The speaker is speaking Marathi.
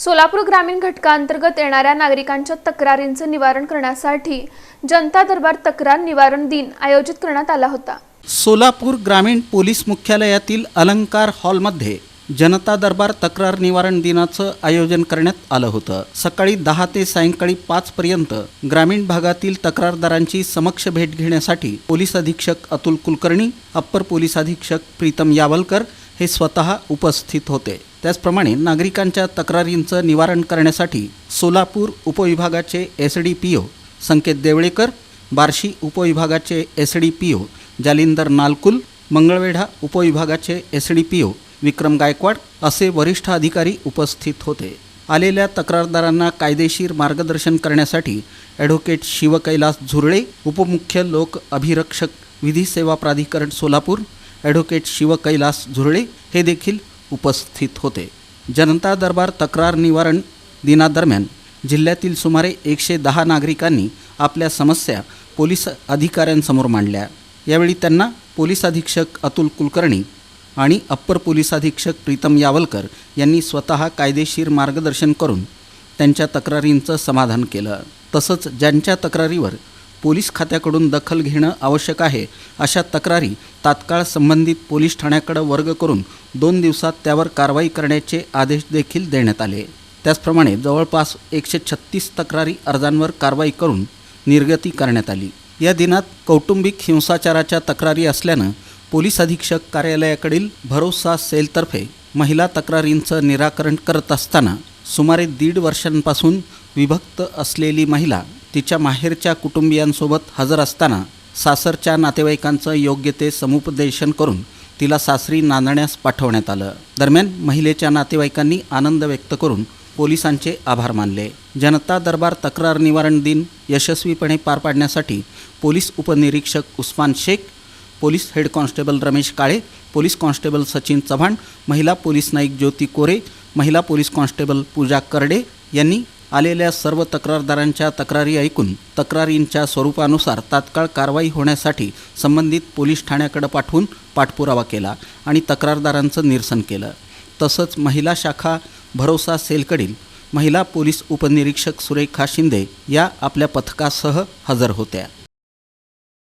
सोलापूर ग्रामीण घटकांतर्गत येणाऱ्या नागरिकांच्या तक्रारींचं निवारण करण्यासाठी जनता दरबार तक्रार निवारण दिन आयोजित करण्यात आला होता. सोलापूर ग्रामीण पोलीस मुख्यालयातील अलंकार हॉलमध्ये जनता दरबार तक्रार निवारण दिनाचं आयोजन करण्यात आलं होतं. सकाळी दहा ते सायंकाळी पाच पर्यंत ग्रामीण भागातील तक्रारदारांची समक्ष भेट घेण्यासाठी पोलीस अधीक्षक अतुल कुलकर्णी अप्पर पोलीस अधीक्षक प्रीतम यावलकर हे स्वतः उपस्थित होते. त्याचप्रमाणे नागरिकांच्या तक्रारींचं निवारण करण्यासाठी Solapur उपविभागाचे S D P O Sanket Deolekar Barshi उपविभागाचे S D P O Jalinder Nalkul Mangalvedha उपविभागाचे S D P O Vikram Gaikwad असे वरिष्ठ अधिकारी उपस्थित होते. आलेल्या तक्रारदारांना कायदेशीर मार्गदर्शन करण्यासाठी ॲडव्होकेट शिवकैलास झुरळे उपमुख्य लोक अभिरक्षक विधी सेवा प्राधिकरण सोलापूर ॲडव्होकेट शिवकैलास झुरळे हे देखील उपस्थित होते. जनता दरबार तक्रार निवारण दिनादरम्यान जिल्ह्यातील सुमारे एकशे दहा नागरिकांनी आपल्या समस्या पोलीस अधिकाऱ्यांसमोर मांडल्या. यावेळी त्यांना पोलीस अधीक्षक अतुल कुलकर्णी आणि अप्पर पोलीस अधीक्षक प्रीतम यावलकर यांनी स्वतः कायदेशीर मार्गदर्शन करून त्यांच्या तक्रारींचं समाधान केलं. तसंच ज्यांच्या तक्रारीवर पोलीस खात्याकडून दखल घेणं आवश्यक आहे अशा तक्रारी तात्काळ संबंधित पोलीस ठाण्याकडे वर्ग करून दोन दिवसात त्यावर कारवाई करण्याचे आदेश देखील देण्यात आले. त्याचप्रमाणे जवळपास एकशे छत्तीस तक्रारी अर्जांवर कारवाई करून निर्गती करण्यात आली. या दिनात कौटुंबिक हिंसाचाराच्या तक्रारी असल्यानं पोलीस अधीक्षक कार्यालयाकडील भरोसा सेलतर्फे महिला तक्रारींचं निराकरण करत असताना सुमारे दीड वर्षांपासून विभक्त असलेली महिला तिच्या माहेरच्या कुटुंबियांसोबत हजर असताना सासरच्या नातेवाईकांचं योग्य ते समुपदेशन करून तिला सासरी नांदण्यास पाठवण्यात आलं. दरम्यान महिलेच्या नातेवाईकांनी आनंद व्यक्त करून पोलिसांचे आभार मानले. जनता दरबार तक्रार निवारण दिन यशस्वीपणे पार पाडण्यासाठी पोलीस उपनिरीक्षक Usman Shaikh police head constable Ramesh Kale police constable Sachin Chavan महिला पोलीस नाईक ज्योती कोरे महिला पोलीस कॉन्स्टेबल पूजा करडे यांनी आलेल्या सर्व तक्रारदारांच्या तक्रारी ऐकून तक्रारींच्या स्वरूपानुसार तात्काळ कारवाई होण्यासाठी संबंधित पोलीस ठाण्याकडे पाठवून पाठपुरावा केला आणि तक्रारदारांचं निरसन केलं. तसंच महिला शाखा भरोसा सेलकडील महिला पोलीस उपनिरीक्षक सुरेखा शिंदे या आपल्या पथकासह हजर होत्या.